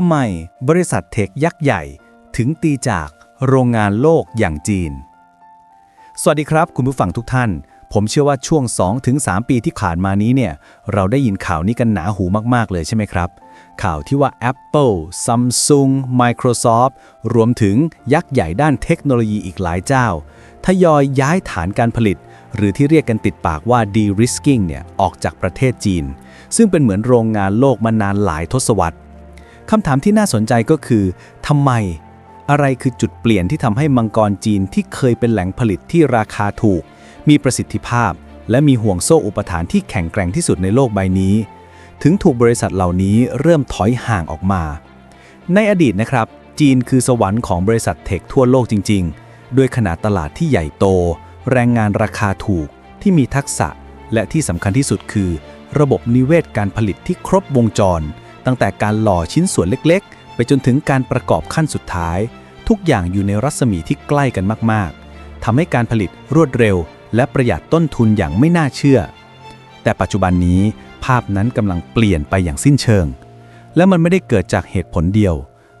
ทำไมบริษัทเทคยักษ์ใหญ่ถึงตีจากโรงงานโลกอย่างจีน สวัสดีครับคุณผู้ฟังทุกท่าน ผมเชื่อว่าช่วง 2-3 ปีที่ผ่านมานี้เนี่ย เราได้ยินข่าวนี้กันหนาหูมากๆเลยใช่ไหมครับ ข่าวที่ว่า Apple Samsung Microsoft รวมถึงยักษ์ใหญ่ด้านเทคโนโลยีอีกหลายเจ้า ทยอยย้ายฐานการผลิต หรือที่เรียกกันติดปากว่า de-risking เนี่ยออกจากประเทศจีน ซึ่งเป็นเหมือนโรงงานโลกมานานหลายทศวรรษ คำถามที่น่าสนใจก็คือทำไม อะไรคือจุดเปลี่ยนที่ทำให้มังกรจีนที่เคยเป็นแหล่งผลิตที่ราคาถูก มีประสิทธิภาพ และมีห่วงโซ่อุปทานที่แข็งแกร่งที่สุดในโลกใบนี้ ถึงถูกบริษัทเหล่านี้เริ่มถอยห่างออกมา ในอดีตนะครับ จีนคือสวรรค์ของบริษัทเทคทั่วโลกจริง ๆ ด้วยขนาดตลาดที่ใหญ่โต แรงงานราคาถูกที่มีทักษะ และที่สำคัญที่สุดคือ ระบบนิเวศการผลิตที่ครบวงจร ตั้งแต่การหล่อชิ้นส่วนเล็กๆ ไปจนถึงการประกอบขั้นสุดท้าย ทุกอย่างอยู่ในรัศมีที่ใกล้กันมากๆทำให้การผลิตรวดเร็ว และประหยัดต้นทุนอย่างไม่น่าเชื่อ แต่ปัจจุบันนี้ภาพนั้นกำลังเปลี่ยนไปอย่างสิ้นเชิง และมันไม่ได้เกิดจากเหตุผลเดียว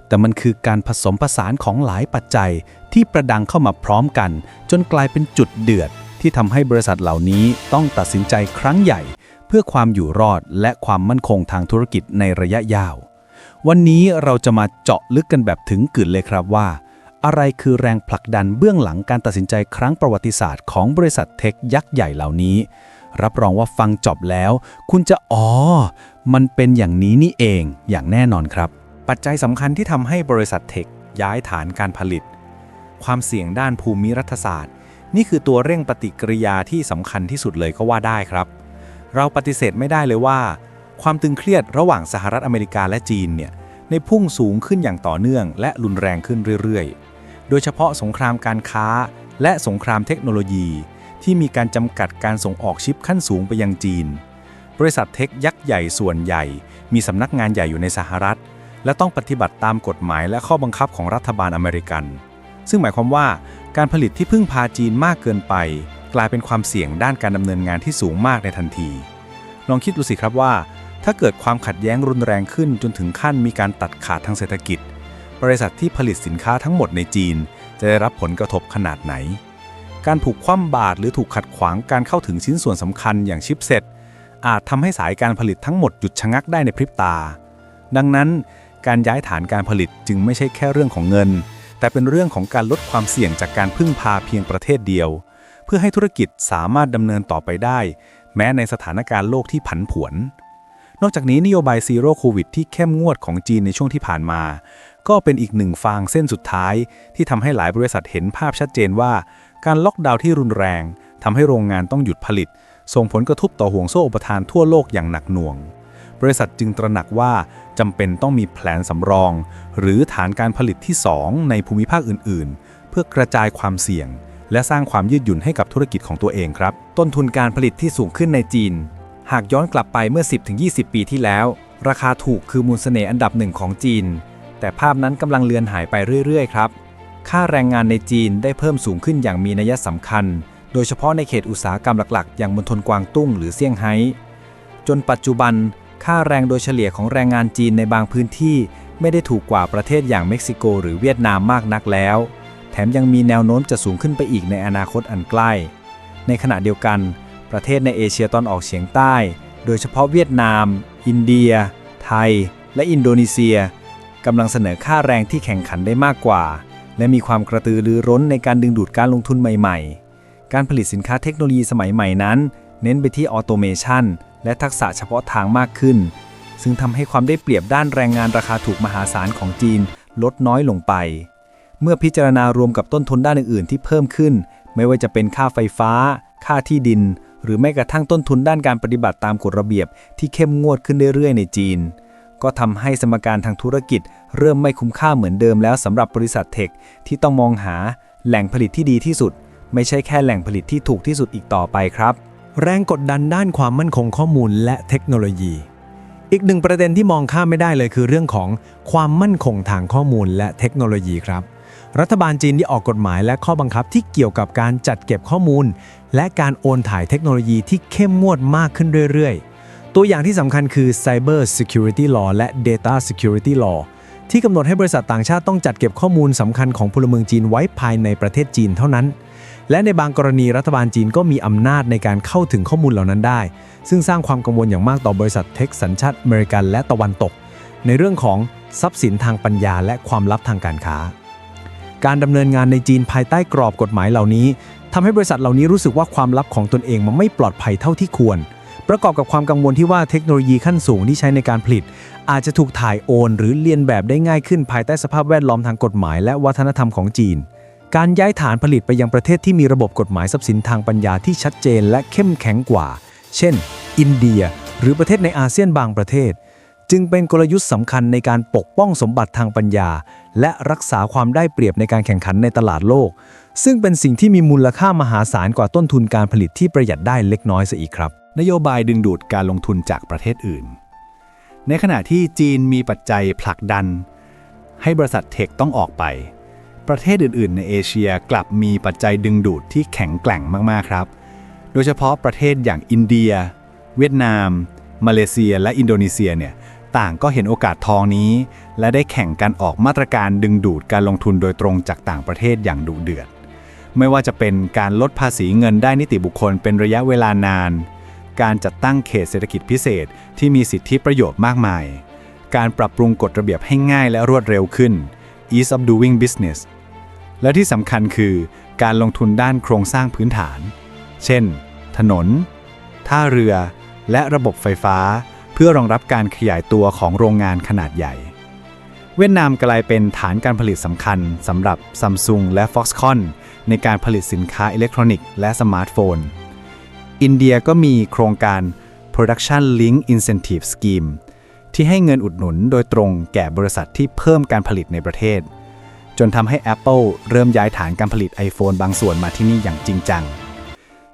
แต่มันคือการผสมผสานของหลายปัจจัยที่ประดังเข้ามาพร้อมกัน จนกลายเป็นจุดเดือดที่ทำให้บริษัทเหล่านี้ต้องตัดสินใจครั้งใหญ่ เพื่อความอยู่รอดและความมั่นคงทางธุรกิจในระยะยาว วันนี้เราจะมาเจาะลึกกันแบบถึงกึ่นเลยครับว่า อะไรคือแรงผลักดันเบื้องหลังการตัดสินใจครั้งประวัติศาสตร์ของบริษัทเทคยักษ์ใหญ่เหล่านี้ รับรองว่าฟังจบแล้ว คุณจะอ๋อ มันเป็นอย่างนี้นี่เองอย่างแน่นอนครับ ปัจจัยสำคัญที่ทำให้บริษัทเทคย้ายฐานการผลิต ความเสี่ยงด้านภูมิรัฐศาสตร์ นี่คือตัวเร่งปฏิกิริยาที่สำคัญที่สุดเลยก็ว่าได้ครับ เราปฏิเสธไม่ได้เลยว่า ความตึงเครียดระหว่างสหรัฐอเมริกาและจีนเนี่ยในพุ่งสูงขึ้นอย่างต่อเนื่อง และรุนแรงขึ้นเรื่อยๆ โดยเฉพาะสงครามการค้า และสงครามเทคโนโลยี ที่มีการจำกัดการส่งออกชิปขั้นสูงไปยังจีน บริษัทเทคยักษ์ใหญ่ส่วนใหญ่ มีสำนักงานใหญ่อยู่ในสหรัฐ และต้องปฏิบัติตามกฎหมายและข้อบังคับของรัฐบาลอเมริกัน ซึ่งหมายความว่าการผลิตที่พึ่งพาจีนมากเกินไป กลายเป็นความเสี่ยงด้านการดำเนินงานที่สูงมากในทันที ลองคิดดูสิครับว่า ถ้าเกิดความขัดแย้งรุนแรงขึ้นจนถึงขั้นมีการตัดขาดทางเศรษฐกิจ บริษัทที่ผลิตสินค้าทั้งหมดในจีน จะได้รับผลกระทบขนาดไหน การถูกคว่ำบาตรหรือถูกขัดขวางการเข้าถึงชิ้นส่วนสำคัญอย่างชิปเซ็ตอาจทำให้สายการผลิตทั้งหมดหยุดชะงักได้ในพริบตา ดังนั้น การย้ายฐานการผลิตจึงไม่ใช่แค่เรื่องของเงิน แต่เป็นเรื่องของการลดความเสี่ยงจากการพึ่งพาเพียงประเทศเดียว เพื่อให้ธุรกิจสามารถดำเนินต่อไปได้ แม้ในสถานการณ์โลกที่ผันผวน นอกจากนี้นโยบายซีโร่โควิดที่เข้มงวดของจีนในช่วงที่ผ่านมา ก็เป็นอีกหนึ่งฟางเส้นสุดท้าย ที่ทำให้หลายบริษัทเห็นภาพชัดเจนว่า การล็อกดาวน์ที่รุนแรงทำให้โรงงานต้องหยุดผลิต ส่งผลกระทบต่อห่วงโซ่อุปทานทั่วโลกอย่างหนักหน่วงบริษัทจึงตระหนักว่าจำเป็นต้องมีแผนสำรอง หรือฐานการผลิตที่ 2 ในภูมิภาคอื่น ๆ เพื่อกระจายความเสี่ยง และสร้างความยืดหยุ่นให้กับธุรกิจของตัวเองครับ ต้นทุนการผลิตที่สูงขึ้นในจีน หากย้อนกลับไปเมื่อ 10-20 ปีที่แล้ว ราคาถูกคือมูลเสน่ห์อันดับหนึ่งของจีน แต่ภาพนั้นกำลังเลือนหายไปเรื่อยๆครับ ค่าแรงงานในจีนได้เพิ่มสูงขึ้นอย่างมีนัยสำคัญ โดยเฉพาะในเขตอุตสาหกรรมหลักๆ อย่างมณฑลกวางตุ้งหรือเซี่ยงไฮ้จนปัจจุบัน ค่าแรงโดยเฉลี่ยของแรงงานจีนในบางพื้นที่ ไม่ได้ถูกกว่าประเทศอย่างเม็กซิโก หรือเวียดนามมากนักแล้ว ถมยังมีแนวโน้มจะสูงขึ้นไปอีกในอนาคตอันใกล้ ในขณะเดียวกัน ประเทศในเอเชียตอนออกเฉียงใต้ โดยเฉพาะเวียดนาม อินเดีย ไทย และอินโดนีเซียกำลังเสนอค่าแรงที่แข่งขันได้มากกว่า และมีความกระตือรือร้นในการดึงดูดการลงทุนใหม่ ๆ การผลิตสินค้าเทคโนโลยีสมัยใหม่นั้น เน้นไปที่ออโตเมชันและทักษะเฉพาะทางมากขึ้น ซึ่งทำให้ความได้เปรียบด้านแรงงานราคาถูกมหาศาลของจีนลดน้อยลงไป เมื่อพิจารณารวมกับต้นทุนด้านอื่นๆ ที่เพิ่มขึ้น ไม่ว่าจะเป็นค่าไฟฟ้า ค่าที่ดิน หรือแม้กระทั่งต้นทุนด้านการปฏิบัติตามกฎระเบียบ ที่เข้มงวดขึ้นเรื่อยๆ ในจีน ก็ทำให้สมการทางธุรกิจ เริ่มไม่คุ้มค่าเหมือนเดิมแล้วสำหรับบริษัทเทคที่ต้องมองหาแหล่งผลิตที่ดีที่สุด ไม่ใช่แค่แหล่งผลิตที่ถูกที่สุดอีกต่อไปครับ แรงกดดันด้านความมั่นคงข้อมูลและเทคโนโลยี อีกหนึ่งประเด็นที่มองข้ามไม่ได้เลยคือเรื่องของความมั่นคงทางข้อมูลและเทคโนโลยีครับ รัฐบาลจีนที่ออกกฎหมายและข้อบังคับที่เกี่ยวกับการจัดเก็บข้อมูล และการโอนถ่ายเทคโนโลยีที่เข้มงวดมากขึ้นเรื่อยๆ ตัวอย่างที่สำคัญคือ Cyber Security Law และ Data Security Law ที่กำหนดให้บริษัทต่างชาติต้องจัดเก็บข้อมูลสำคัญของพลเมืองจีนไว้ภายในประเทศจีนเท่านั้น และในบางกรณีรัฐบาลจีนก็มีอำนาจในการเข้าถึงข้อมูลเหล่านั้นได้ ซึ่งสร้างความกังวลอย่างมากต่อบริษัทเทคสัญชาติอเมริกันและตะวันตก ในเรื่องของทรัพย์สินทางปัญญาและความลับทางการค้า การดำเนินงานในจีนภายใต้กรอบกฎหมายเหล่านี้ทำให้บริษัทเหล่านี้รู้สึกว่าความลับของตนเองมันไม่ปลอดภัยเท่าที่ควร ประกอบกับความกังวลที่ว่าเทคโนโลยีขั้นสูงที่ใช้ในการผลิต อาจจะถูกถ่ายโอน หรือเลียนแบบได้ง่ายขึ้นภายใต้สภาพแวดล้อมทางกฎหมาย และวัฒนธรรมของจีน การย้ายฐานผลิตไปยังประเทศที่มีระบบกฎหมายทรัพย์สินทางปัญญาที่ชัดเจน และเข้มแข็งกว่า เช่น อินเดีย หรือประเทศในอาเซียนบางประเทศ จึงเป็นกลยุทธ์สำคัญในการปกป้องสมบัติทางปัญญา และรักษาความได้เปรียบในการแข่งขันในตลาดโลก ซึ่งเป็นสิ่งที่มีมูลค่ามหาศาลกว่าต้นทุนการผลิตที่ประหยัดได้เล็กน้อยซะอีกครับ นโยบายดึงดูดการลงทุนจากประเทศอื่น ในขณะที่จีนมีปัจจัยผลักดัน ให้บริษัทเทคต้องออกไป ประเทศอื่น ๆ ในเอเชียกลับมีปัจจัยดึงดูดที่แข็งแกร่งมากๆครับ โดยเฉพาะประเทศอย่างอินเดีย เวียดนาม มาเลเซีย และอินโดนีเซียเนี่ย ต่างก็เห็นโอกาสทองนี้ และได้แข่งกันออกมาตรการดึงดูดการลงทุนโดยตรงจากต่างประเทศอย่างดุเดือด ไม่ว่าจะเป็นการลดภาษีเงินได้นิติบุคคลเป็นระยะเวลานาน การจัดตั้งเขตเศรษฐกิจพิเศษที่มีสิทธิประโยชน์มากมาย การปรับปรุงกฎระเบียบให้ง่ายและรวดเร็วขึ้น ease of doing business และที่สำคัญคือการลงทุนด้านโครงสร้างพื้นฐาน เช่น ถนน ท่าเรือ และระบบไฟฟ้า เพื่อรองรับการขยายตัวของโรงงานขนาดใหญ่ เวียดนามกลายเป็นฐานการผลิตสำคัญสำหรับ Samsung และ Foxconn ในการผลิตสินค้าอิเล็กทรอนิกส์และสมาร์ทโฟน อินเดียก็มีโครงการ Production Link Incentive Scheme ที่ให้เงินอุดหนุนโดยตรงแก่บริษัทที่เพิ่มการผลิตในประเทศ จนทำให้ Apple เริ่มย้ายฐานการผลิต iPhone บางส่วนมาที่นี่อย่างจริงจัง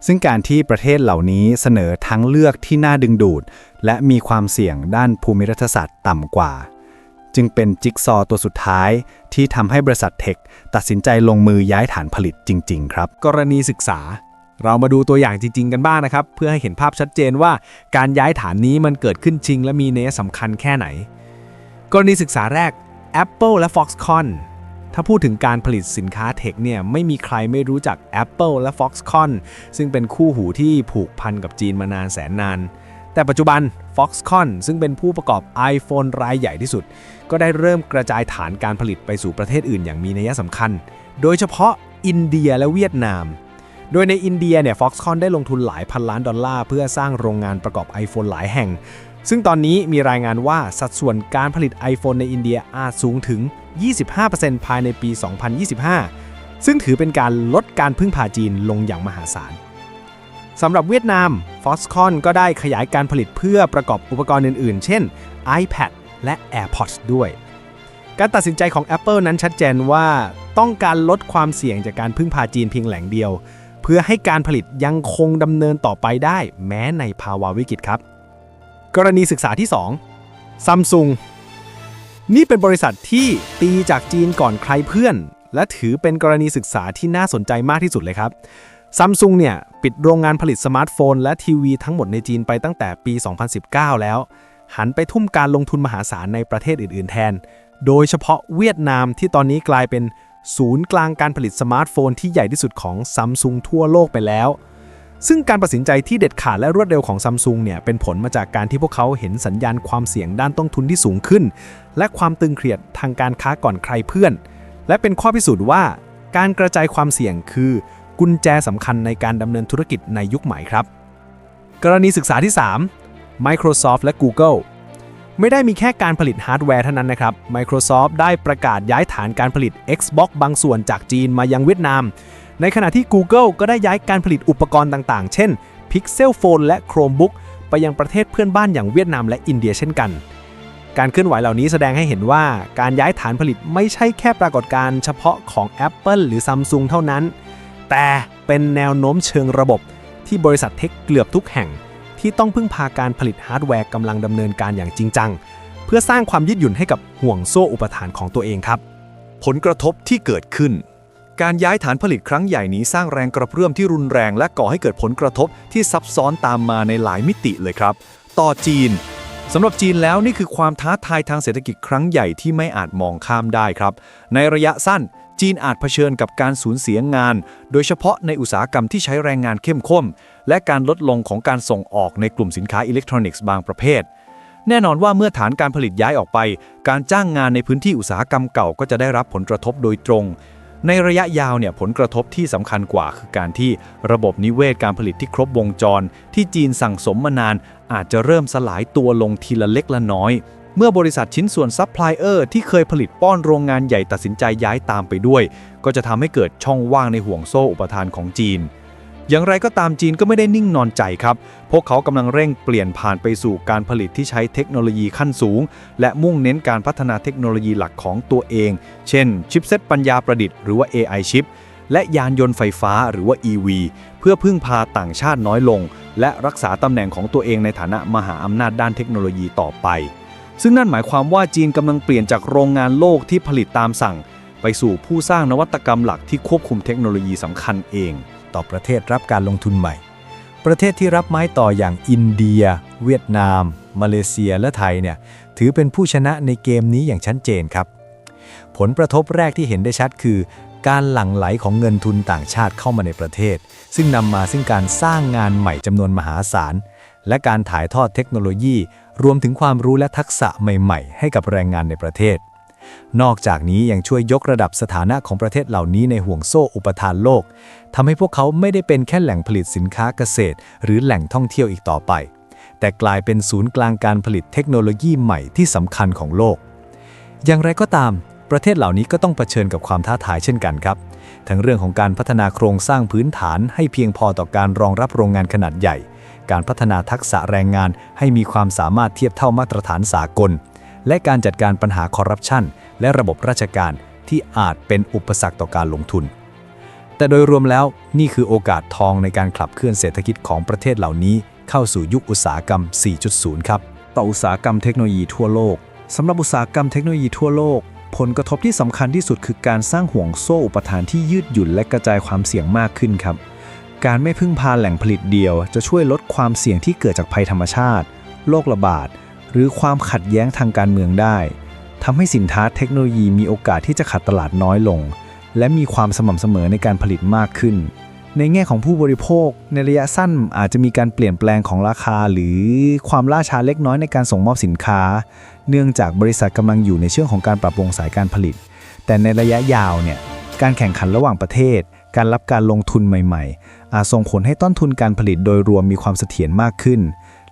ซึ่งการที่ประเทศเหล่านี้เสนอทั้งเลือกที่น่าดึงดูด และมีความเสี่ยงด้านภูมิรัฐศาสตร์ต่ำกว่า จึงเป็นจิ๊กซอตัวสุดท้าย ที่ทำให้บริษัทเทค ตัดสินใจลงมือย้ายฐานผลิตจริง ๆ ครับ กรณีศึกษา เรามาดูตัวอย่างจริง ๆ กันบ้างนะครับ เพื่อให้เห็นภาพชัดเจนว่าการย้ายฐานนี้มันเกิดขึ้นจริง และมีนัยสำคัญแค่ไหน กรณีศึกษาแรก Apple และ Foxconn ถ้าพูดถึงการผลิตสินค้าเทคเนี่ยไม่มีใครไม่รู้จัก Apple และ Foxconn ซึ่งเป็นคู่หูที่ผูกพันกับจีนมานานแสนนาน แต่ปัจจุบัน Foxconn ซึ่งเป็นผู้ประกอบ iPhone รายใหญ่ที่สุด ก็ได้เริ่มกระจายฐานการผลิตไปสู่ประเทศอื่นอย่างมีนัยสำคัญ โดยเฉพาะอินเดียและเวียดนาม โดยในอินเดียเนี่ย Foxconn ได้ลงทุนหลายพันล้านดอลลาร์เพื่อสร้างโรงงานประกอบ iPhone หลายแห่ง ซึ่งตอนนี้มีรายงานว่าสัดส่วนการผลิต iPhone ในอินเดียอาจสูงถึง 25%ภายในปี 2025 ซึ่งถือเป็นการลดการพึ่งพาจีนลงอย่างมหาศาลสำหรับเวียดนาม Foxconn ก็ได้ขยายการผลิตเพื่อประกอบอุปกรณ์อื่นๆ เช่น iPad และ AirPods ด้วย การตัดสินใจของ Apple นั้นชัดเจนว่าต้องการลดความเสี่ยงจากการพึ่งพาจีนเพียงแหล่งเดียว เพื่อให้การผลิตยังคงดำเนินต่อไปได้แม้ในภาวะวิกฤตครับ กรณีศึกษาที่ 2 Samsung นี่เป็นบริษัทที่ตีจากจีนก่อนใครเพื่อน และถือเป็นกรณีศึกษาที่น่าสนใจมากที่สุดเลยครับซัมซุงเนี่ยปิดโรงงานผลิตสมาร์ทโฟน และทีวีทั้งหมดในจีนไปตั้งแต่ปี 2019 แล้ว หันไปทุ่มการลงทุนมหาศาลในประเทศอื่น ๆ แทน โดยเฉพาะเวียดนามที่ตอนนี้กลายเป็นศูนย์กลางการผลิตสมาร์ทโฟนที่ใหญ่ที่สุดของซัมซุงทั่วโลกไปแล้ว ซึ่งการตัดสินใจที่เด็ดขาดและรวดเร็วของซัมซุงเนี่ยเป็นผลมาจากการที่พวกเขาเห็นสัญญาณความเสี่ยงด้านต้นทุนที่สูงขึ้น และความตึงเครียดทางการค้าก่อนใครเพื่อน และเป็นข้อพิสูจน์ว่า การกระจายความเสี่ยงคือ กุญแจสำคัญในการดำเนินธุรกิจในยุคใหม่ครับ กรณีศึกษาที่ 3 Microsoft และ Google ไม่ได้มีแค่การผลิตฮาร์ดแวร์เท่านั้นนะครับ Microsoft ได้ประกาศย้ายฐานการผลิต Xbox บางส่วนจากจีนมายังเวียดนาม ในขณะที่ Google ก็ได้ย้ายการผลิตอุปกรณ์ต่างๆ เช่น Pixel Phone และ Chromebook ไปยังประเทศเพื่อนบ้านอย่างเวียดนามและอินเดียเช่นกัน การเคลื่อนไหวเหล่านี้แสดงให้เห็นว่าการย้ายฐานผลิตไม่ใช่แค่ปรากฏการณ์เฉพาะของ Apple หรือ Samsung เท่านั้น แต่เป็นแนวโน้มเชิงระบบ ที่บริษัทเทคเกือบทุกแห่ง ที่ต้องพึ่งพาการผลิตฮาร์ดแวร์กำลังดำเนินการอย่างจริงจัง เพื่อสร้างความยืดหยุ่นให้กับห่วงโซ่อุปทานของตัวเองครับ ผลกระทบที่เกิดขึ้น การย้ายฐานผลิตครั้งใหญ่นี้สร้างแรงกระเพื่อมที่รุนแรงและก่อให้เกิดผลกระทบที่ซับซ้อนตามมาในหลายมิติเลยครับ ต่อจีนสำหรับจีนแล้วนี่คือความท้าทายทางเศรษฐกิจครั้งใหญ่ที่ไม่อาจมองข้ามได้ครับ ในระยะสั้น จีนอาจเผชิญกับการสูญเสียงาน โดยเฉพาะในอุตสาหกรรมที่ใช้แรงงานเข้มข้นและการลดลงของการส่งออกในกลุ่มสินค้าอิเล็กทรอนิกส์บางประเภท แน่นอนว่าเมื่อฐานการผลิตย้ายออกไป การจ้างงานในพื้นที่อุตสาหกรรมเก่าก็จะได้รับผลกระทบโดยตรง ในระยะยาวเนี่ยผลกระทบที่สำคัญกว่า คือการที่ระบบนิเวศการผลิตที่ครบวงจร ที่จีนสั่งสมมานาน อาจจะเริ่มสลายตัวลงทีละเล็กละน้อย เมื่อบริษัทชิ้นส่วนซัพพลายเออร์ที่เคยผลิตป้อนโรงงานใหญ่ตัดสินใจย้ายตามไปด้วย ก็จะทำให้เกิดช่องว่างในห่วงโซ่อุปทานของจีน อย่างไรก็ตามจีนก็ไม่ได้นิ่งนอนใจครับ พวกเขากำลังเร่งเปลี่ยนผ่านไปสู่การผลิตที่ใช้เทคโนโลยีขั้นสูง และมุ่งเน้นการพัฒนาเทคโนโลยีหลักของตัวเอง เช่น ชิปเซตปัญญาประดิษฐ์หรือว่า AI ชิป และยานยนต์ไฟฟ้าหรือว่า EV เพื่อพึ่งพาต่างชาติน้อยลง และรักษาตำแหน่งของตัวเองในฐานะมหาอำนาจด้านเทคโนโลยีต่อไป ซึ่งนั่นหมายความว่าจีนกำลังเปลี่ยนจากโรงงานโลกที่ผลิตตามสั่ง ไปสู่ผู้สร้างนวัตกรรมหลักที่ควบคุมเทคโนโลยีสำคัญเอง ต่อประเทศรับการลงทุนใหม่ ประเทศที่รับไม้ต่ออย่างอินเดีย เวียดนาม มาเลเซียและไทยเนี่ยถือเป็นผู้ชนะในเกมนี้อย่างชัดเจนครับ ผลประทบแรกที่เห็นได้ชัดคือ การหลั่งไหลของเงินทุนต่างชาติเข้ามาในประเทศ ซึ่งนำมาซึ่งการสร้างงานใหม่จำนวนมหาศาล และการถ่ายทอดเทคโนโลยี รวมถึงความรู้และทักษะใหม่ ๆ ให้กับแรงงานในประเทศ นอกจากนี้ยังช่วยยกระดับสถานะของประเทศเหล่านี้ในห่วงโซ่อุปทานโลกทำให้พวกเขาไม่ได้เป็นแค่แหล่งผลิตสินค้าเกษตร หรือแหล่งท่องเที่ยวอีกต่อไป แต่กลายเป็นศูนย์กลางการผลิตเทคโนโลยีใหม่ที่สำคัญของโลก อย่างไรก็ตาม ประเทศเหล่านี้ก็ต้องเผชิญกับความท้าทายเช่นกันครับ ทั้งเรื่องของการพัฒนาโครงสร้างพื้นฐาน ให้เพียงพอต่อการรองรับโรงงานขนาดใหญ่ การพัฒนาทักษะแรงงาน ให้มีความสามารถเทียบเท่ามาตรฐานสากล และการจัดการปัญหาคอร์รัปชันและระบบราชการที่อาจเป็นอุปสรรคต่อการลงทุน แต่โดยรวมแล้วนี่คือโอกาสทองในการขับเคลื่อนเศรษฐกิจของประเทศเหล่านี้ เข้าสู่ยุคอุตสาหกรรม 4.0 ครับ ต่ออุตสาหกรรมเทคโนโลยีทั่วโลกสำหรับอุตสาหกรรมเทคโนโลยีทั่วโลก ผลกระทบที่สำคัญที่สุดคือการสร้างห่วงโซ่อุปทานที่ยืดหยุ่นและกระจายความเสี่ยงมากขึ้นครับ การไม่พึ่งพาแหล่งผลิตเดียว จะช่วยลดความเสี่ยงที่เกิดจากภัยธรรมชาติ โรคระบาด หรือความขัดแย้งทางการเมืองได้ทำให้สินค้าเทคโนโลยีมีโอกาสที่จะขาดตลาดน้อยลง และมีความสม่ำเสมอในการผลิตมากขึ้น ในแง่ของผู้บริโภค ในระยะสั้นอาจจะมีการเปลี่ยนแปลงของราคา หรือความล่าช้าเล็กน้อยในการส่งมอบสินค้า เนื่องจากบริษัทกำลังอยู่ในช่วงของการปรับวงสายการผลิต แต่ในระยะยาวเนี่ยการแข่งขันระหว่างประเทศ การรับการลงทุนใหม่ ๆ อาจส่งผลให้ต้นทุนการผลิตโดยรวมมีความเสถียรมากขึ้น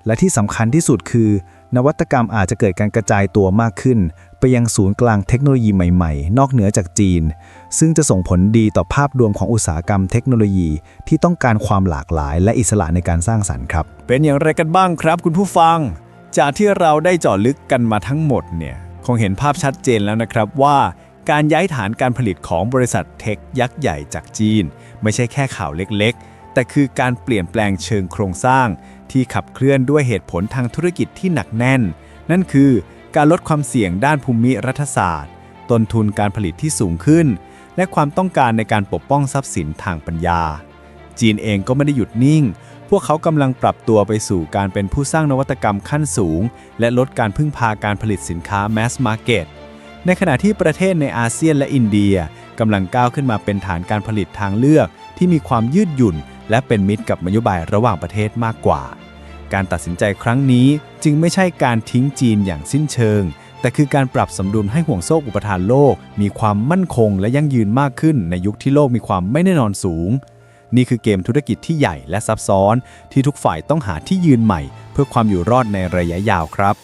และที่สำคัญที่สุดคือ นวัตกรรมอาจจะเกิดการกระจายตัวมากขึ้น ไปยังศูนย์กลางเทคโนโลยีใหม่ๆ นอกเหนือจากจีน ซึ่งจะส่งผลดีต่อภาพรวมของอุตสาหกรรมเทคโนโลยี ที่ต้องการความหลากหลายและอิสระในการสร้างสรรค์ครับ เป็นอย่างไรกันบ้างครับ คุณผู้ฟัง จากที่เราได้เจาะลึกกันมาทั้งหมดเนี่ยคงเห็นภาพชัดเจนแล้วนะครับว่าการย้ายฐานการผลิตของบริษัทเทคยักษ์ใหญ่จากจีน ไม่ใช่แค่ข่าวเล็กๆ แต่คือการเปลี่ยนแปลงเชิงโครงสร้าง ที่ขับเคลื่อนด้วยเหตุผลทางธุรกิจที่หนักแน่น นั่นคือการลดความเสี่ยงด้านภูมิรัฐศาสตร์ ต้นทุนการผลิตที่สูงขึ้น และความต้องการในการปกป้องทรัพย์สินทางปัญญา จีนเองก็ไม่ได้หยุดนิ่ง พวกเขากำลังปรับตัวไปสู่การเป็นผู้สร้างนวัตกรรมขั้นสูง และลดการพึ่งพาการผลิตสินค้า mass market ในขณะที่ประเทศในอาเซียนและอินเดียกำลังก้าวขึ้นมาเป็นฐานการผลิตทางเลือกที่มีความยืดหยุ่น และเป็นมิตรกับนโยบายระหว่างประเทศมากกว่า การตัดสินใจครั้งนี้จึงไม่ใช่การทิ้งจีนอย่างสิ้นเชิง แต่คือการปรับสมดุลให้ห่วงโซ่อุปทานโลก มีความมั่นคงและยั่งยืนมากขึ้นในยุคที่โลกมีความไม่แน่นอนสูง นี่คือเกมธุรกิจที่ใหญ่และซับซ้อน ที่ทุกฝ่ายต้องหาที่ยืนใหม่ เพื่อความอยู่รอดในระยะยาวครับ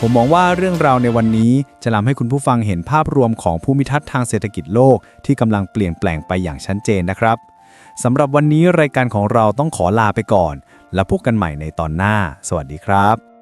ผมมองว่าเรื่องราวในวันนี้จะทำให้คุณผู้ฟังเห็นภาพรวมของภูมิทัศน์ทางเศรษฐกิจโลกที่กำลังเปลี่ยนแปลงไปอย่างชัดเจนนะครับ สำหรับวันนี้รายการของเราต้องขอลาไปก่อน และพบกันใหม่ในตอนหน้า สวัสดีครับ